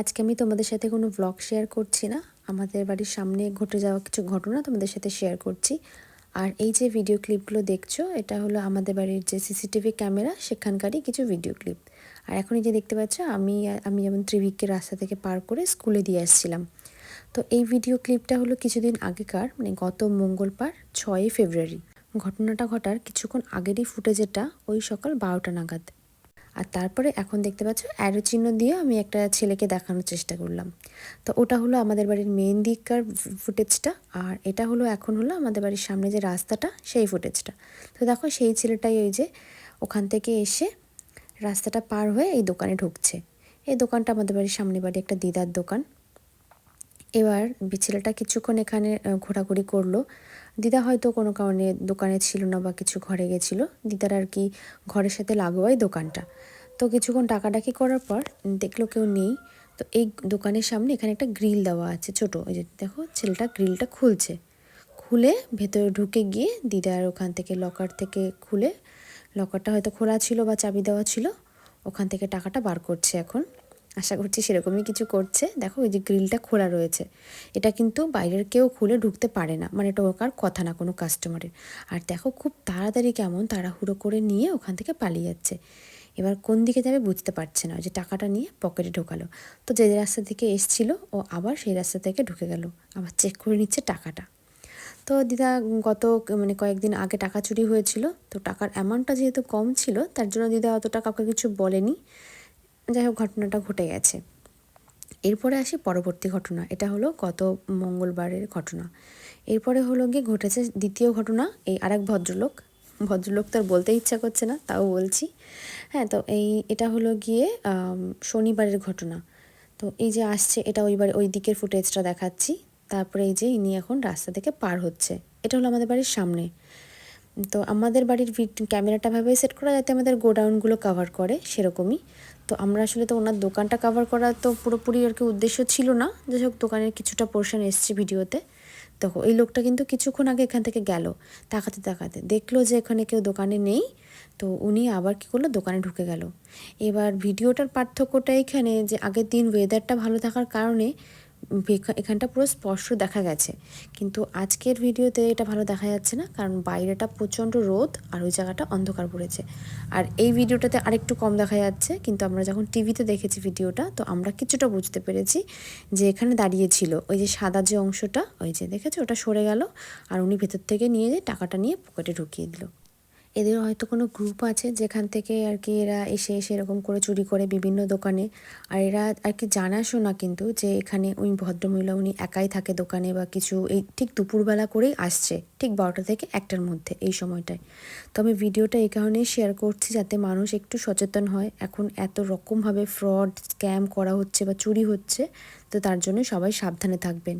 আজকে আমি তোমাদের সাথে কোনো ব্লগ শেয়ার করছি না। আমাদের বাড়ির সামনে ঘটে যাওয়া কিছু ঘটনা তোমাদের সাথে শেয়ার করছি। আর এই যে ভিডিও ক্লিপগুলো দেখছ, এটা হলো আমাদের বাড়ির যে সিসিটিভি ক্যামেরা সেখানকারই কিছু ভিডিও ক্লিপ আর এখন এই যে দেখতে পাচ্ছ, আমি আমি যেমন ত্রিভিককে রাস্তা থেকে পার করে স্কুলে দিয়ে আসছিলাম। তো এই ভিডিও ক্লিপটা হলো কিছুদিন আগেকার মানে গত মঙ্গলবার, ছয়ই ফেব্রুয়ারি। ঘটনাটা ঘটার কিছুক্ষণ আগেরই ফুটেজেটা ওই সকাল বারোটা নাগাদ। আর তারপরে এখন দেখতে পাচ্ছ অ্যারো চিহ্ন দিয়ে আমি একটা ছেলেকে দেখানোর চেষ্টা করলাম। তো ওটা হলো আমাদের বাড়ির মেন দিককার ফুটেজটা আর এটা হলো এখন হলো আমাদের বাড়ির সামনে যে রাস্তাটা, সেই ফুটেজটা তো দেখো সেই ছেলেটাই ওই যে ওখান থেকে এসে রাস্তাটা পার হয়ে এই দোকানে ঢুকছে। এই দোকানটা আমাদের বাড়ির সামনে বাড়ি একটা দিদার দোকান। এবার ছেলেটা কিছুক্ষণ এখানে ঘোরাঘুরি করল। দিদা হয়তো কোনো কারণে দোকানে ছিল না বা কিছু ঘরে গেছিল। দিদার আর কি ঘরের সাথে লাগোয়াই দোকানটা। তো কিছুক্ষণ ডাকাডাকি করার পর দেখল কেউ নেই। তো এই দোকানের সামনে এখানে একটা গ্রিল দেওয়া আছে ছোটো। ওই যে দেখো ছেলেটা গ্রিলটা খুলছে। খুলে ভেতরে ঢুকে গিয়ে দিদার ওখান থেকে লকার থেকে খুলে, লকারটা হয়তো খোলা ছিল বা চাবি দেওয়া ছিল, ওখান থেকে টাকাটা বার করছে এখন। আশা করছি সেরকমই কিছু করছে। দেখো ওই যে গ্রিলটা খোলা রয়েছে। এটা কিন্তু বাইরের কেউ খুলে ঢুকতে পারে না। মানে এটা ওকার কথা না কোনো কাস্টমারের। আর দেখো খুব তাড়াতাড়ি কেমন তাড়াহুড়ো করে নিয়ে ওখান থেকে পালিয়ে যাচ্ছে। এবার কোন দিকে যাবে বুঝতে পারছে না। যে টাকাটা নিয়ে পকেটে ঢোকালো। তো যে রাস্তা থেকে এসছিল, ও আবার সেই রাস্তা থেকে ঢুকে গেল। আবার চেক করে নিচ্ছে টাকাটা। তো দিদা, গত মানে কয়েকদিন আগে টাকা চুরি হয়েছিল। তো টাকার অ্যামাউন্টটা যেহেতু কম ছিল, তার জন্য দিদা অতটা কাউকে কিছু বলেনি। যাই হোক, ঘটনাটা ঘটে গেছে। এরপরে আসি পরবর্তী ঘটনা। এটা হলো গত মঙ্গলবারের ঘটনা। এরপরে হলো গিয়ে ঘটেছে দ্বিতীয় ঘটনা। এই আরেক ভদ্রলোক ভদ্রলোক তো আর বলতে ইচ্ছা করছে না, তাও বলছি। হ্যাঁ তো এই, এটা হলো গিয়ে শনিবারের ঘটনা। তো এই যে আসছে, এটা ওইবার ওই দিকের ফুটেজটা দেখাচ্ছি। তারপরে এই যে ইনি এখন রাস্তা থেকে পার হচ্ছে। এটা হলো আমাদের বাড়ির সামনে। তো আমাদের বাড়ির ক্যামেরাটা ভাবে সেট করা যাতে আমাদের গোডাউনগুলো কাভার করে, সেরকমই। তো আমরা আসলে তো ওনার দোকানটা কাভার করা তো পুরোপুরি আর কি উদ্দেশ্য ছিল না। যাই হোক, দোকানের কিছুটা পোর্শন এসছে ভিডিওতে। দেখো, এই লোকটা কিন্তু কিছুক্ষণ আগে এখান থেকে গেল, তাকাতে তাকাতে দেখল যে এখানে কেউ দোকানে নেই। তো উনি আবার কী করল? দোকানে ঢুকে গেল। এবার ভিডিওটার পার্থক্যটা এখানে যে আগের দিন ওয়েদারটা ভালো থাকার কারণে এখানটা পুরো স্পষ্ট দেখা গেছে। কিন্তু আজকের ভিডিওতে এটা ভালো দেখা যাচ্ছে না, কারণ বাইরেটা প্রচণ্ড রোদ আর ওই জায়গাটা অন্ধকার পড়েছে। আর এই ভিডিওটাতে আরেকটু কম দেখা যাচ্ছে, কিন্তু আমরা যখন টিভিতে দেখেছি ভিডিওটা, তো আমরা কিছুটা বুঝতে পেরেছি যে এখানে দাঁড়িয়েছিল ওই যে সাদা যে অংশটা, ওই যে দেখেছ? ওটা সরে গেল আর উনি ভেতর থেকে নিয়ে যে টাকাটা নিয়ে পকেটে ঢুকিয়ে দিল। এদের হয়তো কোনো গ্রুপ আছে যেখান থেকে আর কি এরা এসে এসে এরকম করে চুরি করে বিভিন্ন দোকানে। আর এরা আর কি জানাশোনা কিন্তু যে এখানে ওই ভদ্রমহিলা উনি একাই থাকে দোকানে বা কিছু এই ঠিক দুপুরবেলা করেই আসছে, ঠিক বারোটা থেকে একটার মধ্যে এই সময়টায়। তো আমি ভিডিওটা এই কারণেই শেয়ার করছি যাতে মানুষ একটু সচেতন হয়। এখন এত রকমভাবে ফ্রড স্ক্যাম করা হচ্ছে বা চুরি হচ্ছে, তো তার জন্য সবাই সাবধানে থাকবেন।